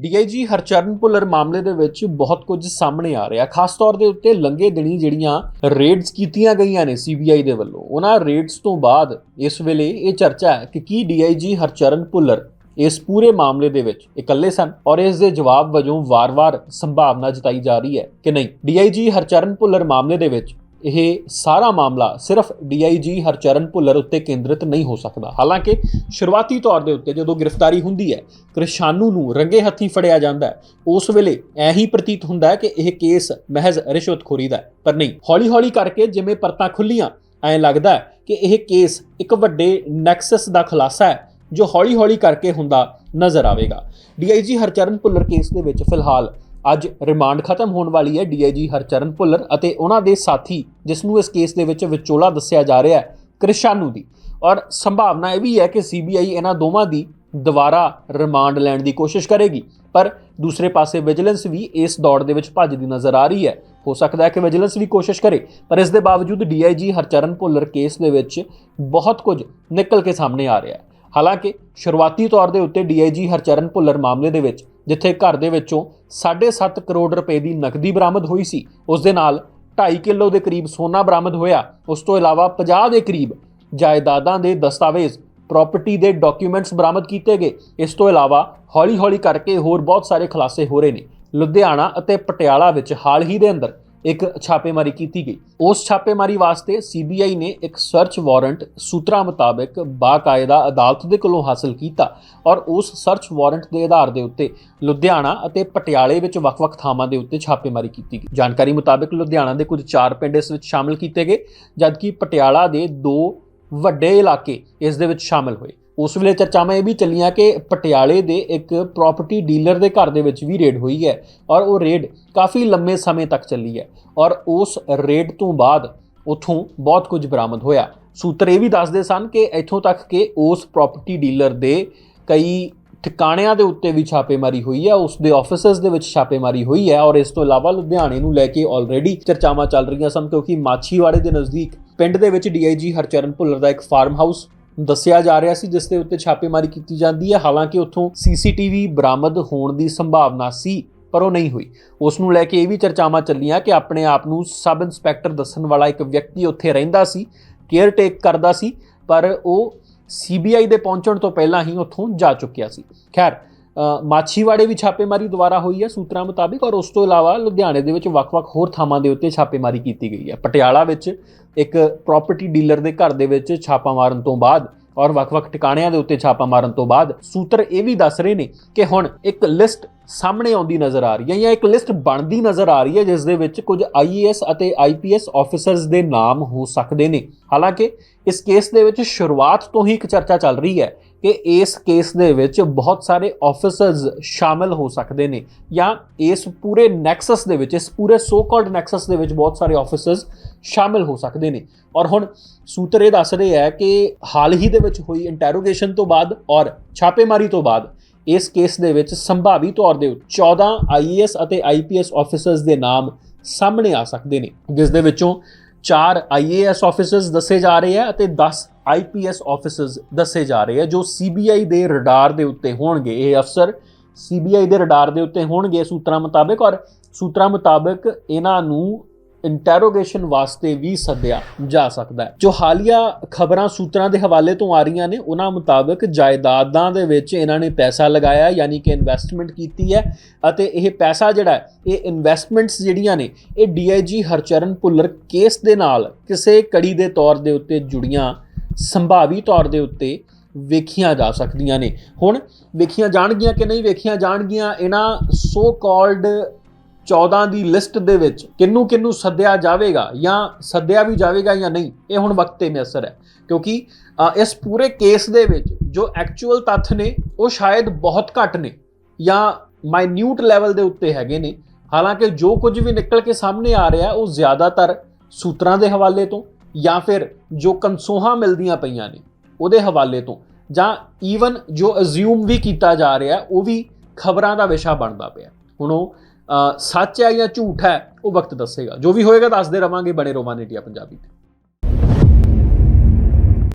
DIG Harcharan Bhullar ਮਾਮਲੇ ਦੇ ਵਿੱਚ ਬਹੁਤ ਕੁਝ ਸਾਹਮਣੇ ਆ ਰਿਹਾ। ਖਾਸ ਤੌਰ ਦੇ ਉੱਤੇ ਲੰਗੇ ਦਿਨੀ ਜਿਹੜੀਆਂ ਰੇਡਸ ਕੀਤੀਆਂ ਗਈਆਂ ਨੇ ਸੀਬੀਆਈ ਦੇ ਵੱਲੋਂ, ਉਹਨਾਂ ਰੇਡਸ ਤੋਂ ਬਾਅਦ ਇਸ ਵੇਲੇ ਇਹ ਚਰਚਾ ਹੈ ਕਿ ਕੀ ਡੀਆਈਜੀ ਹਰਚਰਨ ਭੁੱਲਰ ਇਸ ਪੂਰੇ ਮਾਮਲੇ ਦੇ ਵਿੱਚ ਇਕੱਲੇ ਸਨ ਔਰ ਇਸ ਦੇ ਜਵਾਬ ਵਜੋਂ ਵਾਰ-ਵਾਰ ਸੰਭਾਵਨਾ ਜਤਾਈ ਜਾ ਰਹੀ ਹੈ ਕਿ ਨਹੀਂ। ਡੀਆਈਜੀ ਹਰਚਰਨ ਭੁੱਲਰ ਮਾਮਲੇ ਦੇ ਵਿੱਚ ਇਹ ਸਾਰਾ ਮਾਮਲਾ ਸਿਰਫ ਡੀਆਈਜੀ ਹਰਚਰਨ ਭੁੱਲਰ ਉੱਤੇ ਕੇਂਦਰਿਤ ਨਹੀਂ ਹੋ ਸਕਦਾ। ਹਾਲਾਂਕਿ ਸ਼ੁਰੂਆਤੀ ਤੌਰ ਦੇ ਉੱਤੇ ਜਦੋਂ ਗ੍ਰਿਫਤਾਰੀ ਹੁੰਦੀ ਹੈ, ਕ੍ਰਿਸ਼ਾਨੂ ਨੂੰ ਰੰਗੇ ਹੱਥੀ ਫੜਿਆ ਜਾਂਦਾ ਹੈ। ਉਸ ਵੇਲੇ ਐ ਹੀ ਪ੍ਰਤੀਤ ਹੁੰਦਾ ਹੈ ਕਿ ਇਹ ਕੇਸ ਮਹਿਜ਼ ਰਿਸ਼ਵਤਖੋਰੀ ਦਾ ਹੈ, ਪਰ ਨਹੀਂ। ਹੌਲੀ-ਹੌਲੀ ਕਰਕੇ ਜਿਵੇਂ ਪਰਤਾਂ ਖੁੱਲੀਆਂ, ਐਂ ਲੱਗਦਾ ਹੈ ਕਿ ਇਹ ਕੇਸ ਇੱਕ ਵੱਡੇ ਨੈਕਸਸ ਦਾ ਖੁਲਾਸਾ ਹੈ, ਜੋ ਹੌਲੀ-ਹੌਲੀ ਕਰਕੇ ਹੁੰਦਾ ਨਜ਼ਰ ਆਵੇਗਾ। ਡੀਆਈਜੀ ਹਰਚਰਨ ਭੁੱਲਰ ਕੇਸ ਦੇ ਵਿੱਚ ਫਿਲਹਾਲ ਅੱਜ ਰਿਮਾਂਡ ਖਤਮ ਹੋਣ ਵਾਲੀ ਹੈ ਡੀਆਈਜੀ ਹਰਚਰਨ ਭੁੱਲਰ ਅਤੇ ਉਹਨਾਂ ਦੇ ਸਾਥੀ ਜਿਸ ਨੂੰ ਇਸ ਕੇਸ ਦੇ ਵਿੱਚ ਵਿਚੋਲਾ ਦੱਸਿਆ ਜਾ ਰਿਹਾ ਹੈ, ਕ੍ਰਿਸ਼ਾਨੂ ਦੀ। ਔਰ ਸੰਭਾਵਨਾ ਇਹ ਵੀ ਹੈ ਕਿ ਸੀਬੀਆਈ ਇਹਨਾਂ ਦੋਵਾਂ ਦੀ ਦੁਬਾਰਾ ਰਿਮਾਂਡ ਲੈਣ ਦੀ ਕੋਸ਼ਿਸ਼ ਕਰੇਗੀ। ਪਰ ਦੂਸਰੇ ਪਾਸੇ ਵਿਜੀਲੈਂਸ ਵੀ ਇਸ ਦੌੜ ਦੇ ਵਿੱਚ ਭੱਜਦੀ ਨਜ਼ਰ ਆ ਰਹੀ ਹੈ। ਹੋ ਸਕਦਾ ਹੈ ਕਿ ਵਿਜੀਲੈਂਸ ਵੀ ਕੋਸ਼ਿਸ਼ ਕਰੇ, ਪਰ ਇਸ ਦੇ ਬਾਵਜੂਦ ਡੀਆਈਜੀ ਹਰਚਰਨ ਭੁੱਲਰ ਕੇਸ ਦੇ ਵਿੱਚ ਬਹੁਤ ਕੁਝ ਨਿਕਲ ਕੇ ਸਾਹਮਣੇ ਆ ਰਿਹਾ ਹੈ। ਹਾਲਾਂਕਿ, ਸ਼ੁਰੂਆਤੀ ਤੌਰ ਦੇ ਉੱਤੇ ਡੀਆਈਜੀ ਹਰਚਰਨ ਭੁੱਲਰ ਮਾਮਲੇ ਦੇ ਵਿੱਚ ਜਿੱਥੇ ਘਰ ਦੇ ਵਿੱਚੋਂ 7.5 ਕਰੋੜ ਰੁਪਏ ਦੀ ਨਕਦੀ ਬਰਾਮਦ ਹੋਈ ਸੀ। ਉਸ ਦੇ ਨਾਲ 2.5 ਕਿਲੋ ਦੇ ਕਰੀਬ ਸੋਨਾ ਬਰਾਮਦ ਹੋਇਆ। ਉਸ ਤੋਂ ਇਲਾਵਾ 50 ਦੇ ਕਰੀਬ ਜਾਇਦਾਦਾਂ ਦੇ ਦਸਤਾਵੇਜ਼, ਪ੍ਰਾਪਰਟੀ ਦੇ ਡਾਕੂਮੈਂਟਸ ਬਰਾਮਦ ਕੀਤੇ ਗਏ। ਇਸ ਤੋਂ ਇਲਾਵਾ ਹੌਲੀ-ਹੌਲੀ ਕਰਕੇ ਹੋਰ ਬਹੁਤ ਸਾਰੇ ਖੁਲਾਸੇ ਹੋ ਰਹੇ ਨੇ। ਲੁਧਿਆਣਾ ਅਤੇ ਪਟਿਆਲਾ ਵਿੱਚ ਹਾਲ ਹੀ ਦੇ ਅੰਦਰ ਇੱਕ ਛਾਪੇਮਾਰੀ ਕੀਤੀ ਗਈ। ਉਸ ਛਾਪੇਮਾਰੀ ਵਾਸਤੇ ਸੀਬੀਆਈ ਨੇ ਇੱਕ ਸਰਚ ਵਾਰੰਟ ਸੂਤਰਾਂ ਮੁਤਾਬਕ ਬਾਕਾਇਦਾ ਅਦਾਲਤ ਦੇ ਕੋਲੋਂ ਹਾਸਲ ਕੀਤਾ ਔਰ ਉਸ ਸਰਚ ਵਾਰੰਟ ਦੇ ਆਧਾਰ ਦੇ ਉੱਤੇ ਲੁਧਿਆਣਾ ਅਤੇ ਪਟਿਆਲੇ ਵਿੱਚ ਵੱਖ-ਵੱਖ ਥਾਵਾਂ ਦੇ ਉੱਤੇ ਛਾਪੇਮਾਰੀ ਕੀਤੀ ਗਈ। ਜਾਣਕਾਰੀ ਮੁਤਾਬਕ ਲੁਧਿਆਣਾ ਦੇ ਕੁਝ 4 ਪਿੰਡ ਇਸ ਵਿੱਚ ਸ਼ਾਮਲ ਕੀਤੇ ਗਏ, ਜਦਕਿ ਪਟਿਆਲਾ ਦੇ ਦੋ ਵੱਡੇ ਇਲਾਕੇ ਇਸ ਦੇ ਵਿੱਚ ਸ਼ਾਮਲ ਹੋਏ। ਉਸ ਵੇਲੇ ਚਰਚਾਵਾਂ ਇਹ ਵੀ ਚੱਲੀਆਂ ਕਿ ਪਟਿਆਲੇ ਦੇ ਇੱਕ ਪ੍ਰਾਪਰਟੀ ਡੀਲਰ ਦੇ ਘਰ ਦੇ ਵਿੱਚ ਵੀ ਰੇਡ ਹੋਈ ਹੈ ਔਰ ਉਹ ਰੇਡ ਕਾਫੀ ਲੰਮੇ ਸਮੇਂ ਤੱਕ ਚੱਲੀ ਹੈ ਔਰ ਉਸ ਰੇਡ ਤੋਂ ਬਾਅਦ ਉਥੋਂ ਬਹੁਤ ਕੁਝ ਬਰਾਮਦ ਹੋਇਆ। ਸੂਤਰ ਇਹ ਵੀ ਦੱਸਦੇ ਸਨ ਕਿ ਇੱਥੋਂ ਤੱਕ ਕਿ ਉਸ ਪ੍ਰਾਪਰਟੀ ਡੀਲਰ ਦੇ ਕਈ ਠਿਕਾਣਿਆਂ ਦੇ ਉੱਤੇ ਵੀ ਛਾਪੇਮਾਰੀ ਹੋਈ ਹੈ, ਉਸ ਦੇ ਆਫਿਸਸ ਦੇ ਵਿੱਚ ਛਾਪੇਮਾਰੀ ਹੋਈ ਹੈ ਔਰ ਇਸ ਤੋਂ ਇਲਾਵਾ ਲੁਧਿਆਣੇ ਨੂੰ ਲੈ ਕੇ ਆਲਰੇਡੀ ਚਰਚਾਵਾਂ ਚੱਲ ਰਹੀਆਂ ਸਨ ਕਿਉਂਕਿ ਮਾਛੀਵਾੜੇ ਦੇ ਨਜ਼ਦੀਕ ਪਿੰਡ ਦੇ ਵਿੱਚ ਡੀਆਈਜੀ ਹਰਚਰਨ ਭੁੱਲਰ ਦਾ ਇੱਕ ਫਾਰਮ ਹਾਊਸ ਦੱਸਿਆ ਜਾ ਰਿਹਾ ਸੀ, ਜਿਸ ਦੇ ਉੱਤੇ ਛਾਪੇਮਾਰੀ ਕੀਤੀ ਜਾਂਦੀ ਹੈ। ਹਾਲਾਂਕਿ ਉੱਥੋਂ ਸੀਸੀਟੀਵੀ ਬਰਾਮਦ ਹੋਣ ਦੀ ਸੰਭਾਵਨਾ ਸੀ, ਪਰ ਉਹ ਨਹੀਂ ਹੋਈ। ਉਸ ਨੂੰ ਲੈ ਕੇ ਇਹ ਵੀ ਚਰਚਾਵਾਂ ਚੱਲੀਆਂ ਕਿ ਆਪਣੇ ਆਪ ਨੂੰ ਸਬ ਇੰਸਪੈਕਟਰ ਦੱਸਣ ਵਾਲਾ ਇੱਕ ਵਿਅਕਤੀ ਉੱਥੇ ਰਹਿੰਦਾ ਸੀ ਕੇਅਰ ਟੇਕ ਕਰਦਾ ਸੀ, ਪਰ ਉਹ ਸੀਬੀਆਈ ਦੇ ਪਹੁੰਚਣ ਤੋਂ ਪਹਿਲਾਂ ਹੀ ਉੱਥੋਂ ਜਾ ਚੁੱਕਿਆ ਸੀ। ਖੈਰ ਮਾਛੀਵਾੜੇ ਵੀ ਛਾਪੇਮਾਰੀ ਦੁਬਾਰਾ ਹੋਈ ਹੈ ਸੂਤਰਾਂ ਮੁਤਾਬਿਕ ਔਰ ਉਸ ਤੋਂ ਇਲਾਵਾ ਲੁਧਿਆਣੇ ਦੇ ਵਿੱਚ ਵੱਖ-ਵੱਖ ਹੋਰ ਥਾਵਾਂ ਦੇ ਉੱਤੇ ਛਾਪੇਮਾਰੀ ਕੀਤੀ ਗਈ ਹੈ। ਪਟਿਆਲਾ ਵਿੱਚ ਇੱਕ ਪ੍ਰਾਪਰਟੀ ਡੀਲਰ ਦੇ ਘਰ ਦੇ ਵਿੱਚ ਛਾਪਾ ਮਾਰਨ ਤੋਂ ਬਾਅਦ ਔਰ ਵੱਖ-ਵੱਖ ਟਿਕਾਣਿਆਂ ਦੇ ਉੱਤੇ ਛਾਪਾ ਮਾਰਨ ਤੋਂ ਬਾਅਦ ਸੂਤਰ ਇਹ ਵੀ ਦੱਸ ਰਹੇ ਨੇ ਕਿ ਹੁਣ ਇੱਕ ਲਿਸਟ ਸਾਹਮਣੇ ਆਉਂਦੀ ਨਜ਼ਰ ਆ ਰਹੀ ਹੈ ਜਾਂ ਇੱਕ ਲਿਸਟ ਬਣਦੀ ਨਜ਼ਰ ਆ ਰਹੀ ਹੈ ਜਿਸ ਦੇ ਵਿੱਚ ਕੁਝ ਆਈਏਐਸ ਅਤੇ ਆਈਪੀਐਸ ਆਫੀਸਰਸ ਦੇ ਨਾਮ ਹੋ ਸਕਦੇ ਨੇ। ਹਾਲਾਂਕਿ ਇਸ ਕੇਸ ਦੇ ਵਿੱਚ ਸ਼ੁਰੂਆਤ ਤੋਂ ਹੀ ਇੱਕ ਚਰਚਾ ਚੱਲ ਰਹੀ ਹੈ ਕਿ ਇਸ ਕੇਸ ਦੇ ਵਿੱਚ ਬਹੁਤ ਸਾਰੇ ਆਫੀਸਰਸ ਸ਼ਾਮਲ ਹੋ ਸਕਦੇ ਨੇ ਜਾਂ ਇਸ ਪੂਰੇ ਨੈਕਸਸ ਦੇ ਵਿੱਚ, ਇਸ ਪੂਰੇ ਸੋ ਕਾਲਡ ਨੈਕਸਸ ਦੇ ਵਿੱਚ ਬਹੁਤ ਸਾਰੇ ਆਫੀਸਰਸ ਸ਼ਾਮਲ ਹੋ ਸਕਦੇ ਨੇ। ਔਰ ਹੁਣ ਸੂਤਰ ਇਹ ਦੱਸ ਰਹੇ ਹੈ ਕਿ ਹਾਲ ਹੀ ਦੇ ਵਿੱਚ ਹੋਈ ਇੰਟਰੋਗੇਸ਼ਨ ਤੋਂ ਬਾਅਦ ਔਰ ਛਾਪੇਮਾਰੀ ਤੋਂ ਬਾਅਦ ਇਸ ਕੇਸ ਦੇ ਵਿੱਚ ਸੰਭਾਵੀ ਤੌਰ ਦੇ ਉੱਤੇ 14 ਆਈਏਐਸ ਅਤੇ ਆਈਪੀਐਸ ਆਫੀਸਰਸ ਦੇ ਨਾਮ ਸਾਹਮਣੇ ਆ ਸਕਦੇ ਨੇ। ਜਿਸ ਦੇ ਵਿੱਚੋਂ 4 ਆਈਏਐਸ ਆਫੀਸਰਸ ਦੱਸੇ ਜਾ ਰਹੇ ਆ ਅਤੇ 10 ਆਈਪੀਐਸ ਆਫੀਸਰਸ ਦੱਸੇ ਜਾ ਰਹੇ ਆ, ਜੋ ਸੀਬੀਆਈ ਦੇ ਰਡਾਰ ਦੇ ਉੱਤੇ ਹੋਣਗੇ। ਇਹ ਅਫਸਰ ਸੀਬੀਆਈ ਦੇ ਰਡਾਰ ਦੇ ਉੱਤੇ ਹੋਣਗੇ ਸੂਤਰਾਂ ਮੁਤਾਬਕ ਔਰ ਸੂਤਰਾਂ ਮੁਤਾਬਕ ਇਹਨਾਂ ਨੂੰ ਇੰਟਰੋਗੇਸ਼ਨ ਵਾਸਤੇ ਵੀ ਸੱਦਿਆ ਜਾ ਸਕਦਾ ਹੈ। ਜੋ ਹਾਲੀਆ ਖਬਰਾਂ ਸੂਤਰਾਂ ਦੇ ਹਵਾਲੇ ਤੋਂ ਆ ਰਹੀਆਂ ਨੇ, ਉਹਨਾਂ ਮੁਤਾਬਕ ਜਾਇਦਾਦਾਂ ਦੇ ਵਿੱਚ ਇਹਨਾਂ ਨੇ ਪੈਸਾ ਲਗਾਇਆ, ਯਾਨੀ ਕਿ ਇਨਵੈਸਟਮੈਂਟ ਕੀਤੀ ਹੈ ਅਤੇ ਇਹ ਪੈਸਾ ਜਿਹੜਾ ਇਹ ਇਨਵੈਸਟਮੈਂਟਸ ਜਿਹੜੀਆਂ ਨੇ, ਇਹ ਡੀਆਈਜੀ ਹਰਚਰਨ ਭੁੱਲਰ ਕੇਸ ਦੇ ਨਾਲ ਕਿਸੇ ਕੜੀ ਦੇ ਤੌਰ ਦੇ ਉੱਤੇ ਜੁੜੀਆਂ ਸੰਭਾਵੀ ਤੌਰ ਦੇ ਉੱਤੇ ਵੇਖੀਆਂ ਜਾ ਸਕਦੀਆਂ ਨੇ। ਹੁਣ ਵੇਖੀਆਂ ਜਾਣਗੀਆਂ ਕਿ ਨਹੀਂ ਵੇਖੀਆਂ ਜਾਣਗੀਆਂ, ਇਹਨਾਂ ਸੋ ਕਾਲਡ 14 ਦੀ ਲਿਸਟ ਦੇ ਵਿੱਚ ਕਿੰਨੂੰ ਕਿੰਨੂੰ ਸੱਦਿਆ ਜਾਵੇਗਾ ਜਾਂ ਸੱਦਿਆ ਵੀ ਜਾਵੇਗਾ ਜਾਂ ਨਹੀਂ, ਇਹ ਹੁਣ ਵਕਤ ਤੇ ਮਿਸਰ ਹੈ। ਕਿਉਂਕਿ ਇਸ ਪੂਰੇ ਕੇਸ ਦੇ ਵਿੱਚ ਜੋ ਐਕਚੁਅਲ ਤੱਥ ਨੇ, ਉਹ ਸ਼ਾਇਦ ਬਹੁਤ ਘੱਟ ਨੇ ਜਾਂ ਮਾਈਨਿਊਟ ਲੈਵਲ ਦੇ ਉੱਤੇ ਹੈਗੇ ਨੇ। ਹਾਲਾਂਕਿ ਜੋ ਕੁਝ ਵੀ ਨਿਕਲ ਕੇ ਸਾਹਮਣੇ ਆ ਰਿਹਾ, ਉਹ ਜ਼ਿਆਦਾਤਰ ਸੂਤਰਾਂ ਦੇ ਹਵਾਲੇ ਤੋਂ ਜਾਂ ਫਿਰ ਜੋ ਕੰਸੋਹਾਂ ਮਿਲਦੀਆਂ ਪਈਆਂ ਨੇ ਉਹਦੇ ਹਵਾਲੇ ਤੋਂ, ਜਾਂ ਈਵਨ ਜੋ ਅਜ਼ਿਊਮ ਵੀ ਕੀਤਾ ਜਾ ਰਿਹਾ, ਉਹ ਵੀ ਖਬਰਾਂ ਦਾ ਵਿਸ਼ਾ ਬਣਦਾ ਪਿਆ। ਹੁਣ ਉਹ ਸੱਚ ਹੈ ਜਾਂ ਝੂਠ ਹੈ, ਉਹ ਵਕਤ ਦੱਸੇਗਾ। ਜੋ ਵੀ ਹੋਏਗਾ, ਦੱਸਦੇ ਰਵਾਂਗੇ ਬਣੇ ਰੋਮਾਨ ਇੰਡੀਆ ਪੰਜਾਬੀ ਤੇ।